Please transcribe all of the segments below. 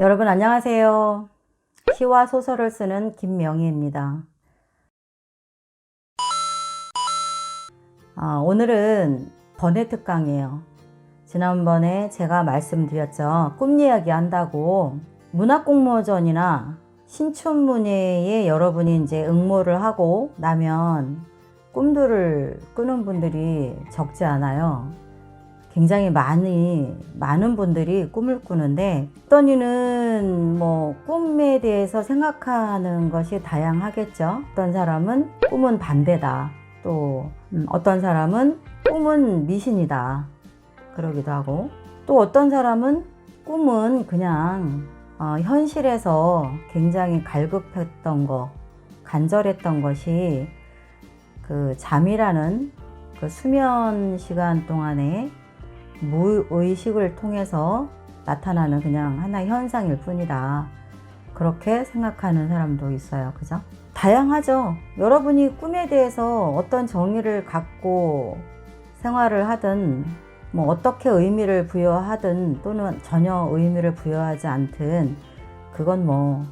여러분 안녕하세요. 시와 소설을 쓰는 김명희입니다. 아, 오늘은 번외 특강이에요. 지난번에 제가 말씀드렸죠. 꿈 이야기 한다고 문학공모전이나 신춘문예에 여러분이 이제 응모를 하고 나면 꿈들을 꾸는 분들이 적지 않아요. 굉장히 많이 많은 분들이 꿈을 꾸는데 어떤 이는 뭐 꿈에 대해서 생각하는 것이 다양하겠죠. 어떤 사람은 꿈은 반대다. 또 음, 어떤 사람은 꿈은 미신이다. 그러기도 하고 또 어떤 사람은 꿈은 그냥 어, 현실에서 굉장히 갈급했던 거, 간절했던 것이 그 잠이라는 그 수면 시간 동안에 무의식을 통해서 나타나는 그냥 하나의 현상일 뿐이다. 그렇게 생각하는 사람도 있어요. 그죠? 다양하죠. 여러분이 꿈에 대해서 어떤 정의를 갖고 생활을 하든, 뭐 어떻게 의미를 부여하든 또는 전혀 의미를 부여하지 않든, 그건 뭐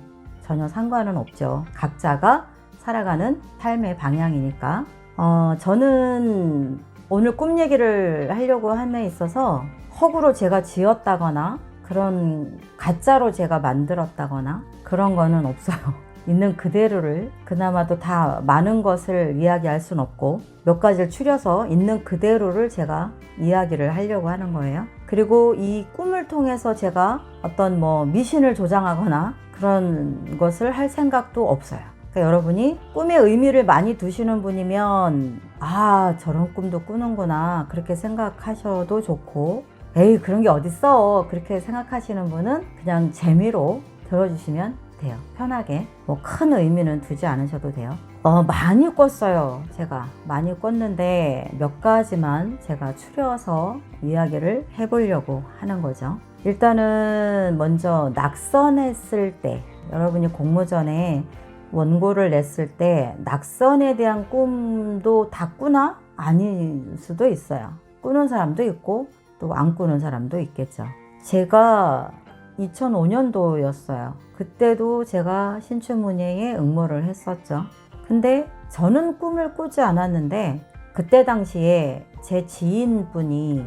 전혀 상관은 없죠. 각자가 살아가는 삶의 방향이니까. 어, 저는 오늘 꿈 얘기를 하려고 함에 있어서 허구로 제가 지었다거나 그런 가짜로 제가 만들었다거나 그런 거는 없어요. 있는 그대로를 그나마도 다 많은 것을 이야기할 순 없고 몇 가지를 추려서 있는 그대로를 제가 이야기를 하려고 하는 거예요. 그리고 이 꿈을 통해서 제가 어떤 뭐 미신을 조장하거나 그런 것을 할 생각도 없어요. 그러니까 여러분이 꿈에 의미를 많이 두시는 분이면 아 저런 꿈도 꾸는구나 그렇게 생각하셔도 좋고 에이 그런 게 어딨어 그렇게 생각하시는 분은 그냥 재미로 들어주시면 돼요. 편하게. 뭐 큰 의미는 두지 않으셔도 돼요. 어 많이 꿨어요 제가. 많이 꿨는데 몇 가지만 제가 추려서 이야기를 해보려고 하는 거죠. 일단은 먼저 낙선했을 때 여러분이 공모전에 원고를 냈을 때 낙선에 대한 꿈도 다 꾸나? 아닐 수도 있어요. 꾸는 사람도 있고 또 안 꾸는 사람도 있겠죠. 제가 2005년도였어요. 그때도 제가 신춘문예에 응모를 했었죠. 근데 저는 꿈을 꾸지 않았는데 그때 당시에 제 지인분이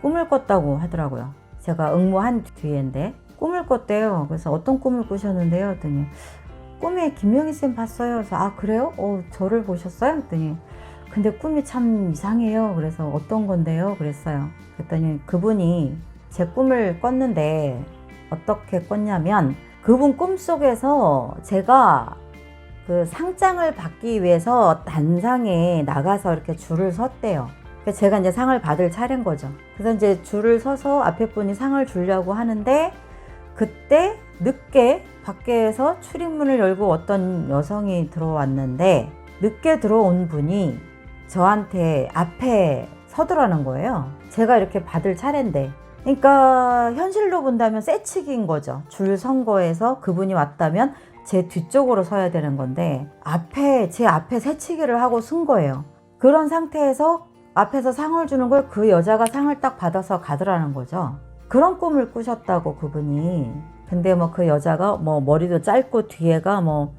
꿈을 꿨다고 하더라고요. 제가 응모한 뒤인데 꿈을 꿨대요. 그래서 어떤 꿈을 꾸셨는데요? 했더니 꿈에 김영희 쌤 봤어요. 그래서 아 그래요? 어 저를 보셨어요? 했더니 근데 꿈이 참 이상해요. 그래서 어떤 건데요? 그랬어요. 그랬더니 그분이 제 꿈을 꿨는데 어떻게 꿨냐면 그분 꿈 속에서 제가 그 상장을 받기 위해서 단상에 나가서 이렇게 줄을 섰대요. 그래서 제가 이제 상을 받을 차례인 거죠. 그래서 이제 줄을 서서 앞에 분이 상을 주려고 하는데 그때 늦게 밖에서 출입문을 열고 어떤 여성이 들어왔는데 늦게 들어온 분이 저한테 앞에 서두라는 거예요. 제가 이렇게 받을 차례인데. 그러니까 현실로 본다면 새치기인 거죠. 줄 선 거에서 그분이 왔다면 제 뒤쪽으로 서야 되는 건데 앞에 제 앞에 새치기를 하고 쓴 거예요. 그런 상태에서 앞에서 상을 주는 걸 그 여자가 상을 딱 받아서 가더라는 거죠. 그런 꿈을 꾸셨다고 그분이 근데 뭐 그 여자가 뭐 머리도 짧고 뒤에가 뭐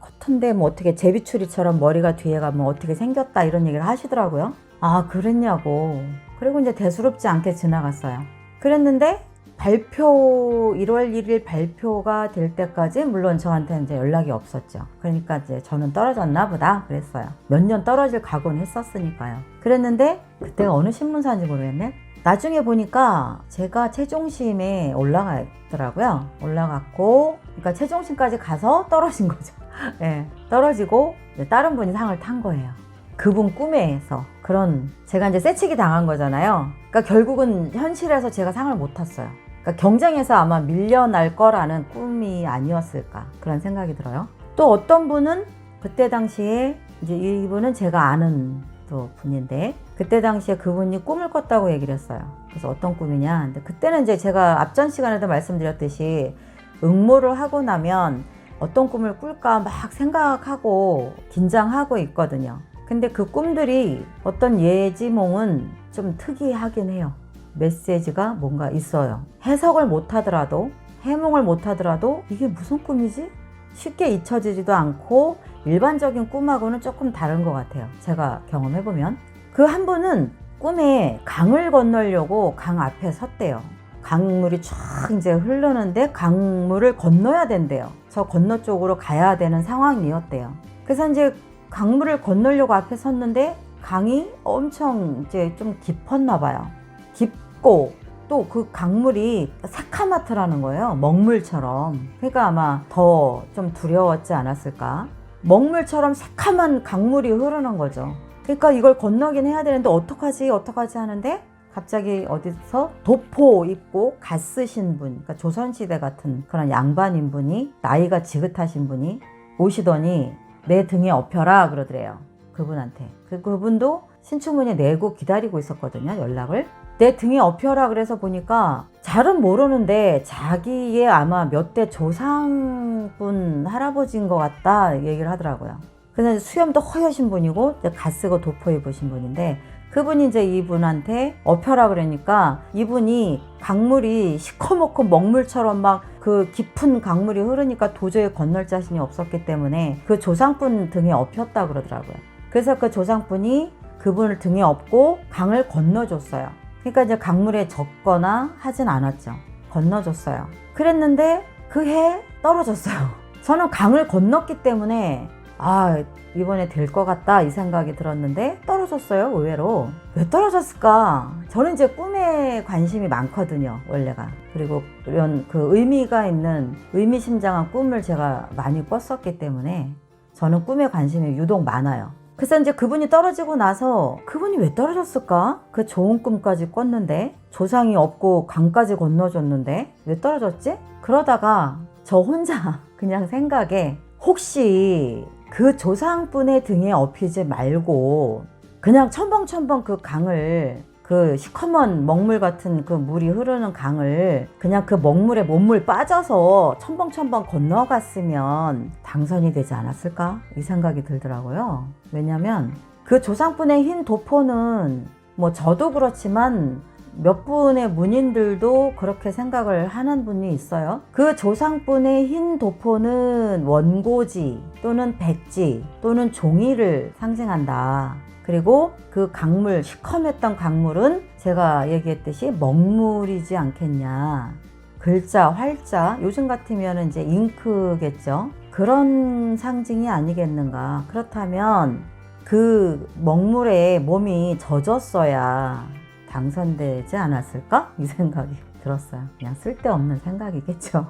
커튼데 뭐 어떻게 제비추리처럼 머리가 뒤에가 뭐 어떻게 생겼다 이런 얘기를 하시더라고요. 아 그랬냐고. 그리고 이제 대수롭지 않게 지나갔어요. 그랬는데 발표 1월 1일 발표가 될 때까지 물론 저한테 이제 연락이 없었죠. 그러니까 이제 저는 떨어졌나 보다 그랬어요. 몇 년 떨어질 각오는 했었으니까요. 그랬는데 그때가 어느 신문사인지 모르겠네. 나중에 보니까 제가 최종심에 올라가 있더라고요. 올라갔고, 그러니까 최종심까지 가서 떨어진 거죠. 예, 떨어지고 다른 분이 상을 탄 거예요. 그분 꿈에서 그런 제가 이제 새치기 당한 거잖아요. 그러니까 결국은 현실에서 제가 상을 못 탔어요. 그러니까 경쟁에서 아마 밀려날 거라는 꿈이 아니었을까 그런 생각이 들어요. 또 어떤 분은 그때 당시에 이제 이분은 제가 아는 또 분인데 그때 당시에 그분이 꿈을 꿨다고 얘기를 했어요. 그래서 어떤 꿈이냐? 근데 그때는 이제 제가 앞전 시간에도 말씀드렸듯이 응모를 하고 나면 어떤 꿈을 꿀까 막 생각하고 긴장하고 있거든요. 근데 그 꿈들이 어떤 예지몽은 좀 특이하긴 해요. 메시지가 뭔가 있어요. 해석을 못 하더라도 해몽을 못 하더라도 이게 무슨 꿈이지? 쉽게 잊혀지지도 않고 일반적인 꿈하고는 조금 다른 것 같아요. 제가 경험해보면. 그 한 분은 꿈에 강을 건너려고 강 앞에 섰대요. 강물이 쫙 이제 흐르는데 강물을 건너야 된대요. 저 건너 쪽으로 가야 되는 상황이었대요. 그래서 이제 강물을 건너려고 앞에 섰는데 강이 엄청 이제 좀 깊었나 봐요. 깊고 또 그 강물이 사카마트라는 거예요. 먹물처럼. 그러니까 아마 더 좀 두려웠지 않았을까. 먹물처럼 새카만 강물이 흐르는 거죠. 그러니까 이걸 건너긴 해야 되는데 어떡하지 어떡하지 하는데 갑자기 어디서 도포 입고 갓 쓰신 분, 그러니까 조선시대 같은 그런 양반인 분이 나이가 지긋하신 분이 오시더니 내 등에 업혀라 그러더래요. 그분한테. 그, 그분도 신춘문예 내고 기다리고 있었거든요. 연락을. 내 등에 업혀라 그래서 보니까 잘은 모르는데 자기의 아마 몇 대 조상분 할아버지인 것 같다 얘기를 하더라고요. 그래서 수염도 허여신 분이고 갓 쓰고 도포 입으신 분인데 그분이 이제 이분한테 업혀라 그러니까 이분이 강물이 시커멓고 먹물처럼 막 그 깊은 강물이 흐르니까 도저히 건널 자신이 없었기 때문에 그 조상분 등에 업혔다 그러더라고요. 그래서 그 조상분이 그분을 등에 업고 강을 건너줬어요. 그러니까 이제 강물에 젖거나 하진 않았죠. 건너줬어요. 그랬는데 그 해 떨어졌어요. 저는 강을 건넜기 때문에 아 이번에 될 것 같다 이 생각이 들었는데 떨어졌어요 의외로. 왜 떨어졌을까? 저는 이제 꿈에 관심이 많거든요 원래가. 그리고 이런 그 의미가 있는 의미심장한 꿈을 제가 많이 꿨었기 때문에 저는 꿈에 관심이 유독 많아요. 그래서 이제 그분이 떨어지고 나서 그분이 왜 떨어졌을까? 그 좋은 꿈까지 꿨는데 조상이 없고 강까지 건너줬는데 왜 떨어졌지? 그러다가 저 혼자 그냥 생각에 혹시 그 조상분의 등에 업히지 말고 그냥 첨벙첨벙 그 강을 그 시커먼 먹물 같은 그 물이 흐르는 강을 그냥 그 먹물에 몸물 빠져서 첨벙첨벙 건너갔으면 당선이 되지 않았을까 이 생각이 들더라고요. 왜냐면 그 조상분의 흰 도포는 뭐 저도 그렇지만 몇 분의 문인들도 그렇게 생각을 하는 분이 있어요. 그 조상분의 흰 도포는 원고지 또는 백지 또는 종이를 상징한다. 그리고 그 강물, 시커맸던 강물은 제가 얘기했듯이 먹물이지 않겠냐. 글자, 활자, 요즘 같으면 이제 잉크겠죠. 그런 상징이 아니겠는가. 그렇다면 그 먹물에 몸이 젖었어야 당선되지 않았을까? 이 생각이 들었어요. 그냥 쓸데없는 생각이겠죠.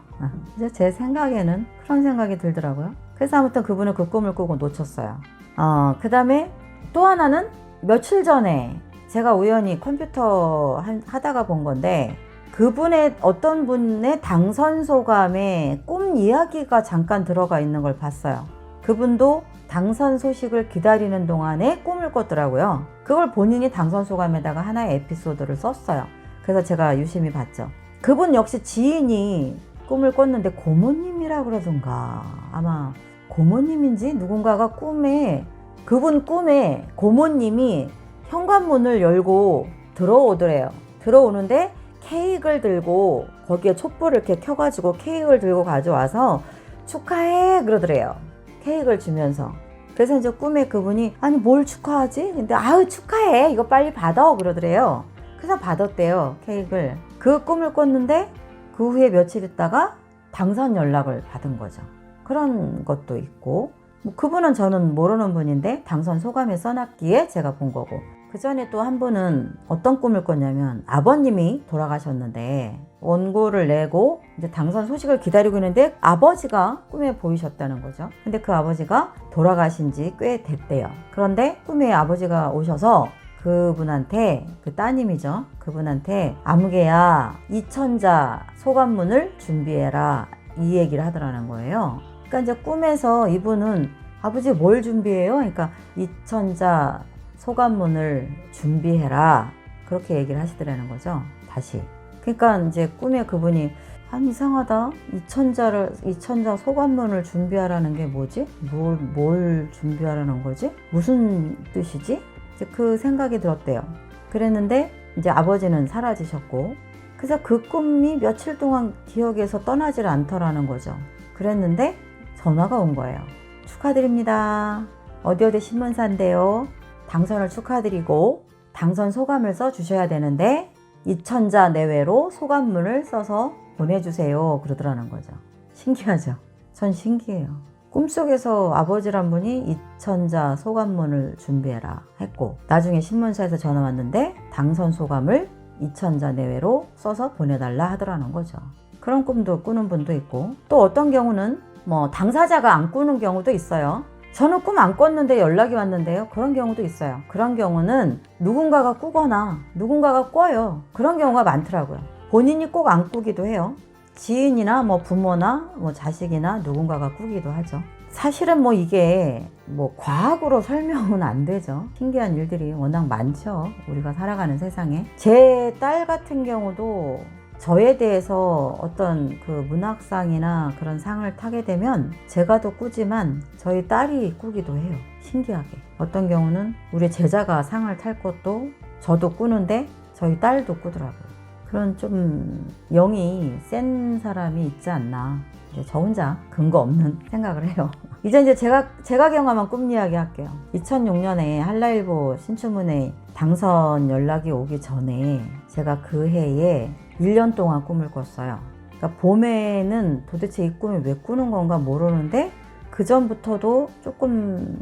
이제 제 생각에는 그런 생각이 들더라고요. 그래서 아무튼 그분은 그 꿈을 꾸고 놓쳤어요. 어, 그 다음에 또 하나는 며칠 전에 제가 우연히 컴퓨터 한- 하다가 본 건데 그분의 어떤 분의 당선 소감에 꿈 이야기가 잠깐 들어가 있는 걸 봤어요. 그분도 당선 소식을 기다리는 동안에 꿈을 꿨더라고요. 그걸 본인이 당선 소감에다가 하나의 에피소드를 썼어요. 그래서 제가 유심히 봤죠. 그분 역시 지인이 꿈을 꿨는데 고모님이라 그러던가 아마 고모님인지 누군가가 꿈에 그분 꿈에 고모님이 현관문을 열고 들어오더래요. 들어오는데 케이크를 들고 거기에 촛불을 이렇게 켜가지고 케이크를 들고 가져와서 축하해 그러더래요. 케이크를 주면서. 그래서 이제 꿈에 그분이 아니 뭘 축하하지? 근데 아유 축하해 이거 빨리 받아 그러더래요. 그래서 받았대요 케이크를. 그 꿈을 꿨는데 그 후에 며칠 있다가 당선 연락을 받은 거죠. 그런 것도 있고 뭐 그분은 저는 모르는 분인데 당선 소감에 써놨기에 제가 본 거고 그 전에 또 한 분은 어떤 꿈을 꿨냐면 아버님이 돌아가셨는데 원고를 내고 이제 당선 소식을 기다리고 있는데 아버지가 꿈에 보이셨다는 거죠. 근데 그 아버지가 돌아가신 지 꽤 됐대요. 그런데 꿈에 아버지가 오셔서 그분한테 그 따님이죠. 그분한테 아무개야 이천자 소감문을 준비해라 이 얘기를 하더라는 거예요. 그러니까 이제 꿈에서 이분은 아버지 뭘 준비해요? 그러니까 이천자 소감문을 준비해라 그렇게 얘기를 하시더라는 거죠. 다시. 그러니까 이제 꿈에 그분이 한 이상하다. 이천자를 이천자 소감문을 준비하라는 게 뭐지? 뭘 뭘 준비하라는 거지? 무슨 뜻이지? 이제 그 생각이 들었대요. 그랬는데 이제 아버지는 사라지셨고 그래서 그 꿈이 며칠 동안 기억에서 떠나질 않더라는 거죠. 그랬는데 전화가 온 거예요. 축하드립니다. 어디 어디 신문사인데요. 당선을 축하드리고 당선 소감을 써 주셔야 되는데 2천자 내외로 소감문을 써서 보내주세요. 그러더라는 거죠. 신기하죠? 전 신기해요. 꿈속에서 아버지란 분이 2천자 소감문을 준비해라 했고 나중에 신문사에서 전화 왔는데 당선 소감을 2천자 내외로 써서 보내달라 하더라는 거죠. 그런 꿈도 꾸는 분도 있고 또 어떤 경우는 뭐 당사자가 안 꾸는 경우도 있어요. 저는 꿈 안 꿨는데 연락이 왔는데요. 그런 경우도 있어요. 그런 경우는 누군가가 꾸거나 누군가가 꿔요. 그런 경우가 많더라고요. 본인이 꼭 안 꾸기도 해요. 지인이나 뭐 부모나 뭐 자식이나 누군가가 꾸기도 하죠. 사실은 뭐 이게 뭐 과학으로 설명은 안 되죠. 신기한 일들이 워낙 많죠. 우리가 살아가는 세상에. 제 딸 같은 경우도 저에 대해서 어떤 그 문학상이나 그런 상을 타게 되면 제가 더 꾸지만 저희 딸이 꾸기도 해요. 신기하게. 어떤 경우는 우리 제자가 상을 탈 것도 저도 꾸는데 저희 딸도 꾸더라고요. 그런 좀 영이 센 사람이 있지 않나. 이제 저 혼자 근거 없는 생각을 해요. 이제 이제 제가 제가 경험한 꿈 이야기 할게요. 2006년에 한라일보 신춘문예 당선 연락이 오기 전에 제가 그 해에 1년 동안 꿈을 꿨어요. 그러니까 봄에는 도대체 이 꿈을 왜 꾸는 건가 모르는데 그 전부터도 조금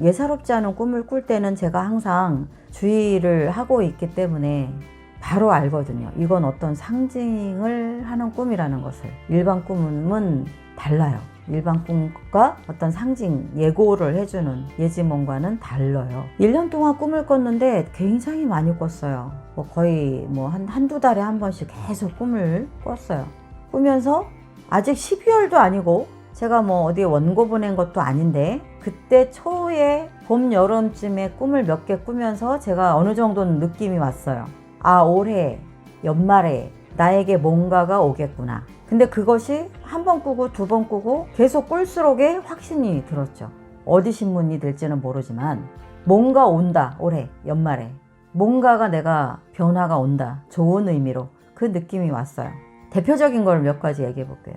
예사롭지 않은 꿈을 꿀 때는 제가 항상 주의를 하고 있기 때문에 바로 알거든요. 이건 어떤 상징을 하는 꿈이라는 것을. 일반 꿈은 달라요. 일반 꿈과 어떤 상징, 예고를 해주는 예지몽과는 달라요. 1년 동안 꿈을 꿨는데 굉장히 많이 꿨어요. 뭐 거의 뭐 한, 한두 달에 한 번씩 계속 꿈을 꿨어요. 꾸면서 아직 12월도 아니고 제가 뭐 어디에 원고 보낸 것도 아닌데 그때 초에 봄, 여름쯤에 꿈을 몇 개 꾸면서 제가 어느 정도는 느낌이 왔어요. 아, 올해 연말에 나에게 뭔가가 오겠구나. 근데 그것이 한 번 꾸고 두 번 꾸고 계속 꿀수록에 확신이 들었죠. 어디 신문이 될지는 모르지만 뭔가 온다. 올해 연말에 뭔가가 내가 변화가 온다. 좋은 의미로 그 느낌이 왔어요. 대표적인 걸 몇 가지 얘기해 볼게요.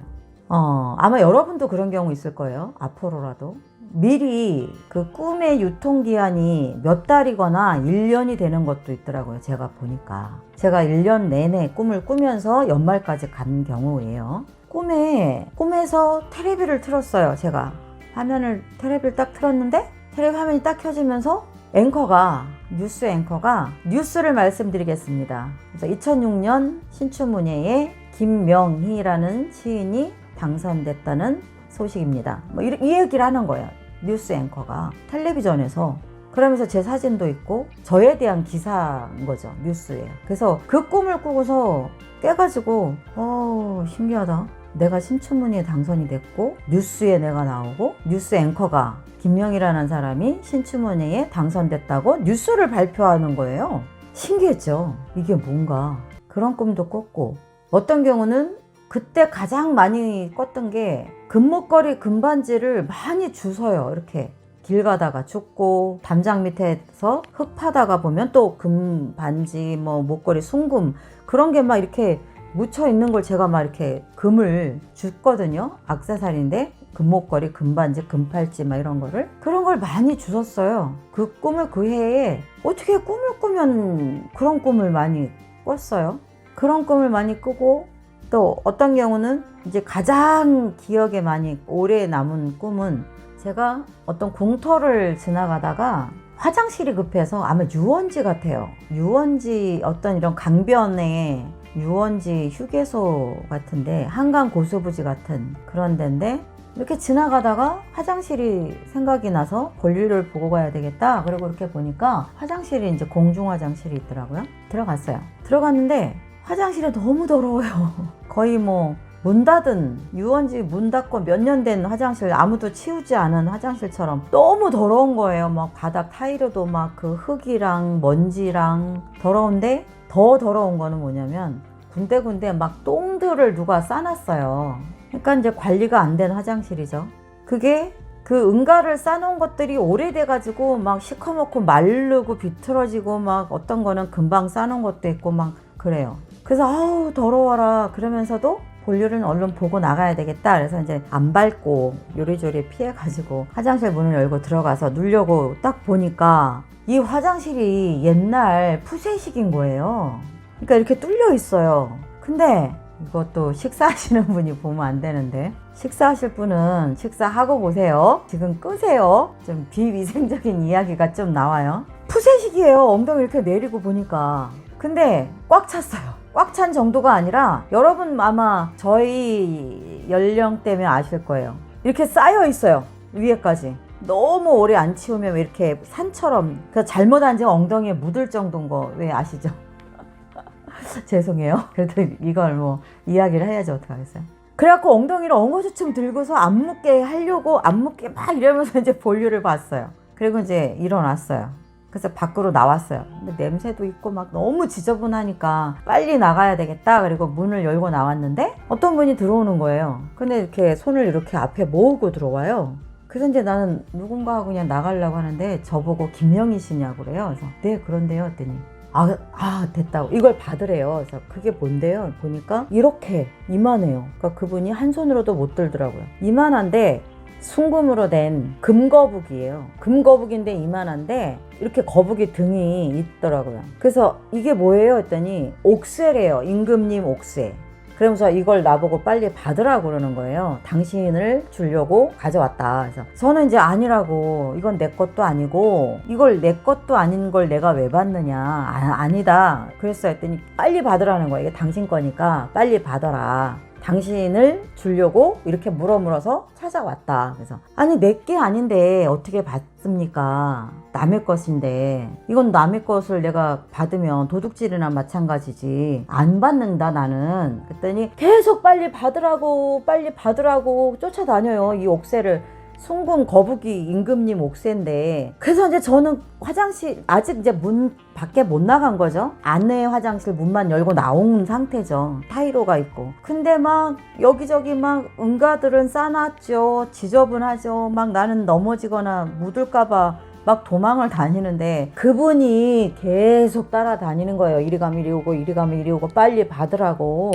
어, 아마 여러분도 그런 경우 있을 거예요. 앞으로라도. 미리 그 꿈의 유통기한이 몇 달이거나 1년이 되는 것도 있더라고요. 제가 보니까. 제가 1년 내내 꿈을 꾸면서 연말까지 간 경우예요. 꿈에, 꿈에서 테레비를 틀었어요. 제가. 화면을, 테레비를 딱 틀었는데, 테레비 화면이 딱 켜지면서 앵커가, 뉴스 앵커가 뉴스를 말씀드리겠습니다. 그래서 2006년 신춘문예에 김명희라는 시인이 당선됐다는 소식입니다. 뭐 이, 이 얘기를 하는 거예요. 뉴스 앵커가 텔레비전에서 그러면서 제 사진도 있고 저에 대한 기사인 거죠. 뉴스예요. 그래서 그 꿈을 꾸고서 깨가지고 어 신기하다. 내가 신춘문예에 당선이 됐고 뉴스에 내가 나오고 뉴스 앵커가 김명이라는 사람이 신춘문예에 당선됐다고 뉴스를 발표하는 거예요. 신기했죠. 이게 뭔가 그런 꿈도 꿨고 어떤 경우는 그때 가장 많이 꿨던 게 금목걸이 금반지를 많이 주워요. 이렇게 길 가다가 죽고 담장 밑에서 흙 파다가 보면 또 금반지 뭐 목걸이 순금 그런 게 막 이렇게 묻혀 있는 걸 제가 막 이렇게 금을 줬거든요. 악세사리인데 금목걸이, 금반지, 금팔찌 막 이런 거를 그런 걸 많이 주셨어요. 그 꿈을 그 해에 어떻게 꿈을 꾸면 그런 꿈을 많이 꿨어요. 그런 꿈을 많이 꾸고 또 어떤 경우는 이제 가장 기억에 많이 오래 남은 꿈은 제가 어떤 공터를 지나가다가 화장실이 급해서 아마 유원지 같아요. 유원지 어떤 이런 강변에 유원지 휴게소 같은데 한강 고수부지 같은 그런 데인데 이렇게 지나가다가 화장실이 생각이 나서 볼일을 보고 가야 되겠다. 그리고 이렇게 보니까 화장실이 이제 공중 화장실이 있더라고요. 들어갔어요. 들어갔는데 화장실이 너무 더러워요. 거의 뭐 문 닫은 유원지 문 닫고 몇 년 된 화장실 아무도 치우지 않은 화장실처럼 너무 더러운 거예요. 막 바닥 타일에도 막 그 흙이랑 먼지랑 더러운데 더 더러운 거는 뭐냐면 군데군데 막 똥들을 누가 싸놨어요. 그러니까 이제 관리가 안 된 화장실이죠. 그게 그 응가를 싸놓은 것들이 오래돼가지고 막 시커멓고 마르고 비틀어지고 막 어떤 거는 금방 싸놓은 것도 있고 막 그래요. 그래서 아우 더러워라 그러면서도 볼일은 얼른 보고 나가야 되겠다. 그래서 이제 안 밟고 요리조리 피해가지고 화장실 문을 열고 들어가서 누려고 딱 보니까 이 화장실이 옛날 푸세식인 거예요. 그러니까 이렇게 뚫려 있어요. 근데 이것도 식사하시는 분이 보면 안 되는데 식사하실 분은 식사하고 보세요. 지금 끄세요. 좀 비위생적인 이야기가 좀 나와요. 푸세식이에요. 엉덩이 이렇게 내리고 보니까. 근데 꽉 찼어요. 꽉 찬 정도가 아니라 여러분 아마 저희 연령대면 아실 거예요. 이렇게 쌓여 있어요. 위에까지. 너무 오래 안 치우면 왜 이렇게 산처럼 그 잘못 앉으면 엉덩이에 묻을 정도인 거 왜 아시죠? 죄송해요. 그래도 이걸 뭐 이야기를 해야지 어떡하겠어요. 그래갖고 엉덩이를 엉거주춤 들고서 안 묻게 하려고 안 묻게 막 이러면서 이제 볼일을 봤어요. 그리고 이제 일어났어요. 그래서 밖으로 나왔어요. 근데 냄새도 있고 막 너무 지저분하니까 빨리 나가야 되겠다. 그리고 문을 열고 나왔는데 어떤 분이 들어오는 거예요. 근데 이렇게 손을 이렇게 앞에 모으고 들어와요. 그래서 이제 나는 누군가하고 그냥 나가려고 하는데 저보고 김영희 씨냐고 그래요. 그래서 네 그런데요 했더니 아, 아 됐다고 이걸 받으래요. 그래서 그게 뭔데요? 보니까 이렇게 이만해요. 그러니까 그분이 한 손으로도 못 들더라고요. 이만한데 순금으로 된 금거북이에요. 금거북인데 이만한데 이렇게 거북이 등이 있더라고요. 그래서 이게 뭐예요? 했더니 옥쇠래요. 임금님 옥쇠. 그러면서 이걸 나보고 빨리 받으라고 그러는 거예요. 당신을 주려고 가져왔다. 그래서 저는 이제 아니라고 이건 내 것도 아니고 이걸 내 것도 아닌 걸 내가 왜 받느냐. 아, 아니다. 그랬어 했더니 빨리 받으라는 거예요. 이게 당신 거니까 빨리 받아라. 당신을 주려고 이렇게 물어 물어서 찾아왔다. 그래서 아니 내 게 아닌데 어떻게 받습니까? 남의 것인데 이건 남의 것을 내가 받으면 도둑질이나 마찬가지지 안 받는다 나는 그랬더니 계속 빨리 받으라고 빨리 받으라고 쫓아다녀요 이 옥새를 순금 거북이 임금님 옥새인데 그래서 이제 저는 화장실 아직 이제 문 밖에 못 나간 거죠. 안내 화장실 문만 열고 나온 상태죠. 타이로가 있고. 근데 막 여기저기 막 응가들은 싸놨죠. 지저분하죠. 막 나는 넘어지거나 묻을까봐 막 도망을 다니는데 그분이 계속 따라다니는 거예요. 이리 가면 이리 오고 이리 가면 이리 오고 빨리 받으라고.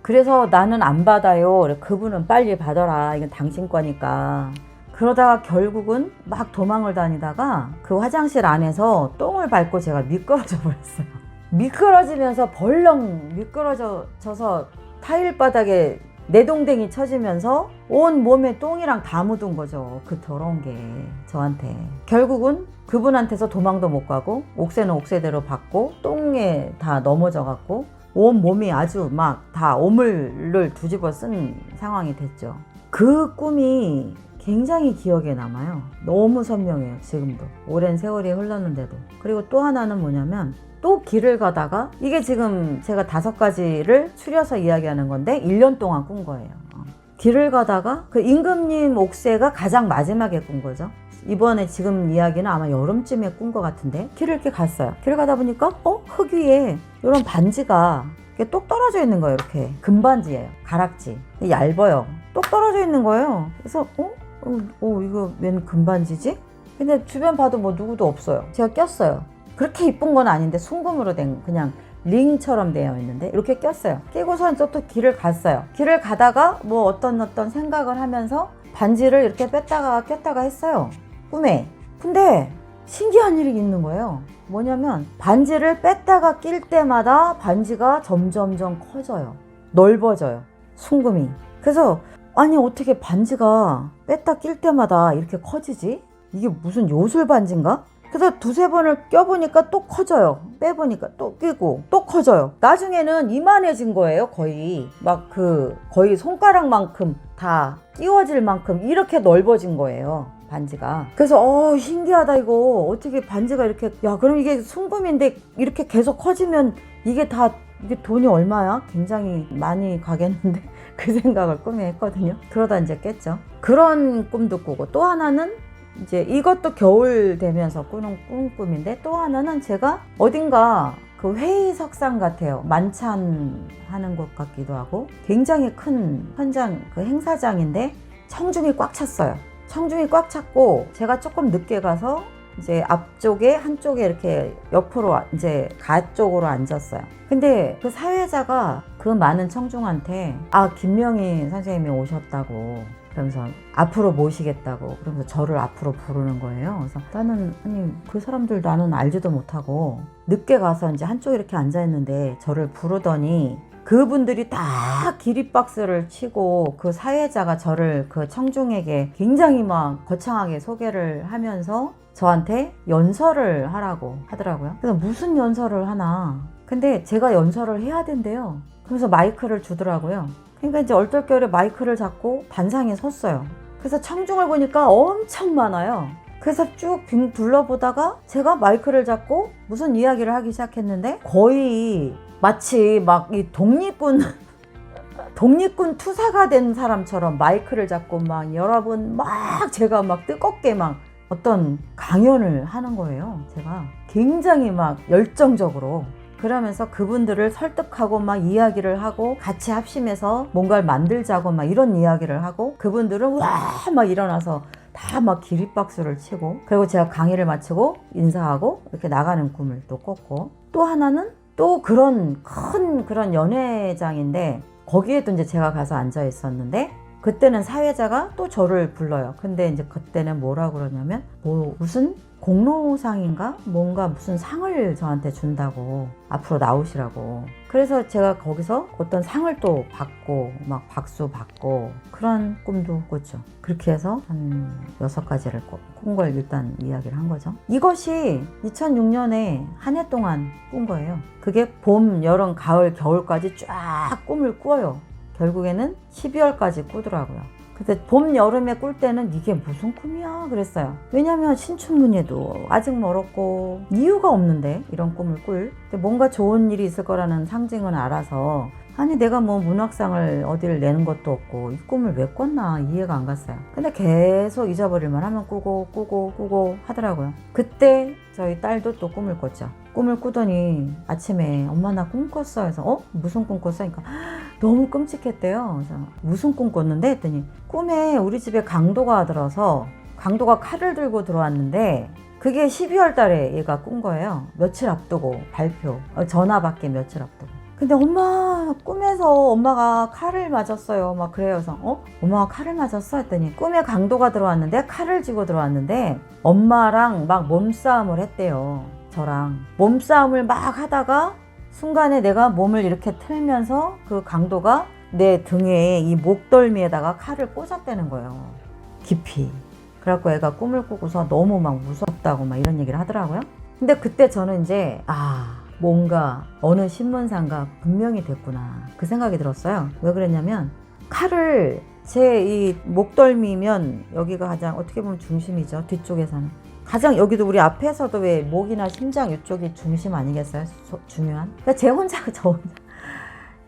그래서 나는 안 받아요. 그분은 빨리 받아라. 이건 당신 거니까 그러다가 결국은 막 도망을 다니다가 그 화장실 안에서 똥을 밟고 제가 미끄러져 버렸어요. 미끄러지면서 벌렁 미끄러져서 타일 바닥에 내동댕이 쳐지면서 온 몸에 똥이랑 다 묻은 거죠. 그 더러운 게 저한테. 결국은 그분한테서 도망도 못 가고 옥새는 옥새대로 받고 똥에 다 넘어져 갖고 온 몸이 아주 막 다 오물을 뒤집어 쓴 상황이 됐죠. 그 꿈이 굉장히 기억에 남아요. 너무 선명해요, 지금도. 오랜 세월이 흘렀는데도. 그리고 또 하나는 뭐냐면, 또 길을 가다가, 이게 지금 제가 다섯 가지를 추려서 이야기하는 건데, 1년 동안 꾼 거예요. 어. 길을 가다가, 그 임금님 옥새가 가장 마지막에 꾼 거죠. 이번에 지금 이야기는 아마 여름쯤에 꾼 것 같은데, 길을 이렇게 갔어요. 길을 가다 보니까, 어? 흙 위에 이런 반지가 이렇게 똑 떨어져 있는 거예요, 이렇게. 금반지예요. 가락지. 얇아요. 똑 떨어져 있는 거예요. 그래서, 어? 어, 어, 이거 웬 금반지지? 근데 주변 봐도 뭐 누구도 없어요. 제가 꼈어요. 그렇게 이쁜 건 아닌데 순금으로 된 그냥 링처럼 되어 있는데 이렇게 꼈어요. 끼고선 또, 또 길을 갔어요. 길을 가다가 뭐 어떤 어떤 생각을 하면서 반지를 이렇게 뺐다가 꼈다가 했어요. 꿈에. 근데 신기한 일이 있는 거예요. 뭐냐면 반지를 뺐다가 낄 때마다 반지가 점점점 커져요. 넓어져요. 순금이. 그래서 아니 어떻게 반지가 뺐다 낄 때마다 이렇게 커지지? 이게 무슨 요술 반지인가? 그래서 두세 번을 껴보니까 또 커져요. 빼보니까 또 끼고 또 커져요. 나중에는 이만해진 거예요. 거의 막 그 거의 손가락만큼 다 끼워질 만큼 이렇게 넓어진 거예요. 반지가. 그래서 어 신기하다 이거 어떻게 반지가 이렇게 야 그럼 이게 순금인데 이렇게 계속 커지면 이게 다 이게 돈이 얼마야? 굉장히 많이 가겠는데 그 생각을 꿈에 했거든요. 그러다 이제 깼죠. 그런 꿈도 꾸고 또 하나는 이제 이것도 겨울 되면서 꾸는 꿈 꿈인데 또 하나는 제가 어딘가 그 회의석상 같아요. 만찬 하는 곳 같기도 하고 굉장히 큰 현장 그 행사장인데 청중이 꽉 찼어요. 청중이 꽉 찼고 제가 조금 늦게 가서 이제 앞쪽에 한쪽에 이렇게 옆으로 아- 이제 가 쪽으로 앉았어요. 근데 그 사회자가 그 많은 청중한테 아 김명희 선생님이 오셨다고 그러면서 앞으로 모시겠다고 그러면서 저를 앞으로 부르는 거예요. 그래서 나는 아니 그 사람들 나는 알지도 못하고 늦게 가서 이제 한쪽에 이렇게 앉아 있는데 저를 부르더니 그분들이 다 기립박수를 치고 그 사회자가 저를 그 청중에게 굉장히 막 거창하게 소개를 하면서 저한테 연설을 하라고 하더라고요. 그래서 무슨 연설을 하나. 근데 제가 연설을 해야 된대요. 그래서 마이크를 주더라고요. 그러니까 이제 얼떨결에 마이크를 잡고 단상에 섰어요. 그래서 청중을 보니까 엄청 많아요. 그래서 쭉빙 둘러보다가 제가 마이크를 잡고 무슨 이야기를 하기 시작했는데 거의 마치 막 이 독립군 독립군 투사가 된 사람처럼 마이크를 잡고 막 여러분 막 제가 막 뜨겁게 막 어떤 강연을 하는 거예요. 제가 굉장히 막 열정적으로 그러면서 그분들을 설득하고 막 이야기를 하고 같이 합심해서 뭔가를 만들자고 막 이런 이야기를 하고 그분들은 와 막 일어나서 다 막 기립박수를 치고 그리고 제가 강의를 마치고 인사하고 이렇게 나가는 꿈을 또 꿨고 또 하나는 또 그런 큰 그런 연회장인데 거기에도 이제 제가 가서 앉아 있었는데 그때는 사회자가 또 저를 불러요. 근데 이제 그때는 뭐라 그러냐면 뭐 무슨 공로상인가 뭔가 무슨 상을 저한테 준다고 앞으로 나오시라고. 그래서 제가 거기서 어떤 상을 또 받고 막 박수 받고 그런 꿈도 꿨죠. 그렇게 해서 한 여섯 가지를 꾼 걸 일단 이야기를 한 거죠. 이것이 2006년에 한 해 동안 꾼 거예요. 그게 봄, 여름, 가을, 겨울까지 쫙 꿈을 꿔요. 결국에는 12월까지 꾸더라고요. 근데 봄, 여름에 꿀 때는 이게 무슨 꿈이야? 그랬어요. 왜냐면 신춘문예도 아직 멀었고, 이유가 없는데, 이런 꿈을 꿀. 근데 뭔가 좋은 일이 있을 거라는 상징은 알아서, 아니, 내가 뭐 문학상을 어디를 내는 것도 없고, 이 꿈을 왜 꿨나 이해가 안 갔어요. 근데 계속 잊어버릴만 하면 꾸고, 꾸고, 꾸고 하더라고요. 그때 저희 딸도 또 꿈을 꿨죠. 꿈을 꾸더니 아침에 엄마 나 꿈 꿨어 해서 어 무슨 꿈 꿨어? 그러니까 너무 끔찍했대요. 그래서 무슨 꿈 꿨는데 했더니 꿈에 우리 집에 강도가 들어서 강도가 칼을 들고 들어왔는데 그게 12월 달에 얘가 꾼 거예요. 며칠 앞두고 발표 어, 전화 받기 며칠 앞두고. 근데 엄마 꿈에서 엄마가 칼을 맞았어요. 막 그래요. 그래서 어 엄마가 칼을 맞았어 했더니 꿈에 강도가 들어왔는데 칼을 쥐고 들어왔는데 엄마랑 막 몸싸움을 했대요. 저랑 몸싸움을 막 하다가 순간에 내가 몸을 이렇게 틀면서 그 강도가 내 등에 이 목덜미에다가 칼을 꽂았다는 거예요. 깊이. 그래갖고 애가 꿈을 꾸고서 너무 막 무섭다고 막 이런 얘기를 하더라고요. 근데 그때 저는 이제 아 뭔가 어느 신문사인가 분명히 됐구나 그 생각이 들었어요. 왜 그랬냐면 칼을 제 이 목덜미면 여기가 가장 어떻게 보면 중심이죠 뒤쪽에서는 가장 여기도 우리 앞에서도 왜 목이나 심장 이쪽이 중심 아니겠어요? 소- 중요한. 그러니까 제 혼자 저 혼자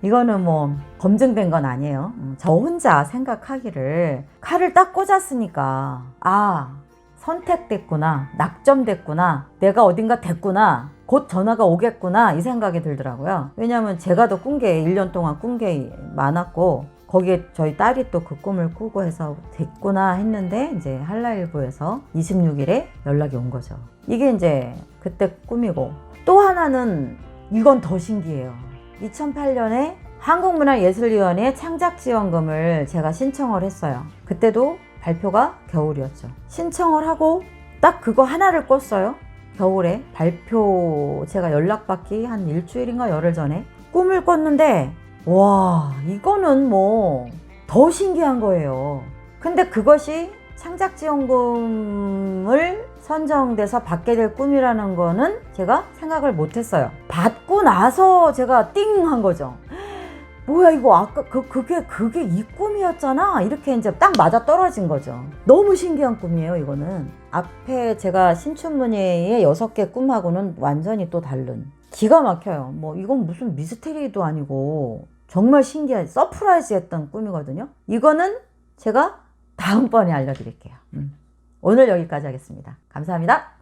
이거는 뭐 검증된 건 아니에요. 음, 저 혼자 생각하기를 칼을 딱 꽂았으니까 아 선택됐구나 낙점됐구나 내가 어딘가 됐구나 곧 전화가 오겠구나 이 생각이 들더라고요. 왜냐하면 제가 더 꾼 게 1년 동안 꾼 게 많았고 거기에 저희 딸이 또 그 꿈을 꾸고 해서 됐구나 했는데 이제 한라일보에서 26일에 연락이 온 거죠. 이게 이제 그때 꿈이고 또 하나는 이건 더 신기해요. 2008년에 한국문화예술위원회 창작지원금을 제가 신청을 했어요. 그때도 발표가 겨울이었죠. 신청을 하고 딱 그거 하나를 꿨어요. 겨울에 발표 제가 연락받기 한 일주일인가 열흘 전에 꿈을 꿨는데 와 이거는 뭐 더 신기한 거예요. 근데 그것이 창작지원금을 선정돼서 받게 될 꿈이라는 거는 제가 생각을 못 했어요. 받고 나서 제가 띵 한 거죠. 뭐야 이거 아까 그 그게 그게 이 꿈이었잖아 이렇게 이제 딱 맞아 떨어진 거죠. 너무 신기한 꿈이에요 이거는. 앞에 제가 신춘문예의 여섯 개 꿈하고는 완전히 또 다른. 기가 막혀요. 뭐 이건 무슨 미스테리도 아니고 정말 신기한 서프라이즈 했던 꿈이거든요. 이거는 제가 다음번에 알려드릴게요. 음. 오늘 여기까지 하겠습니다. 감사합니다.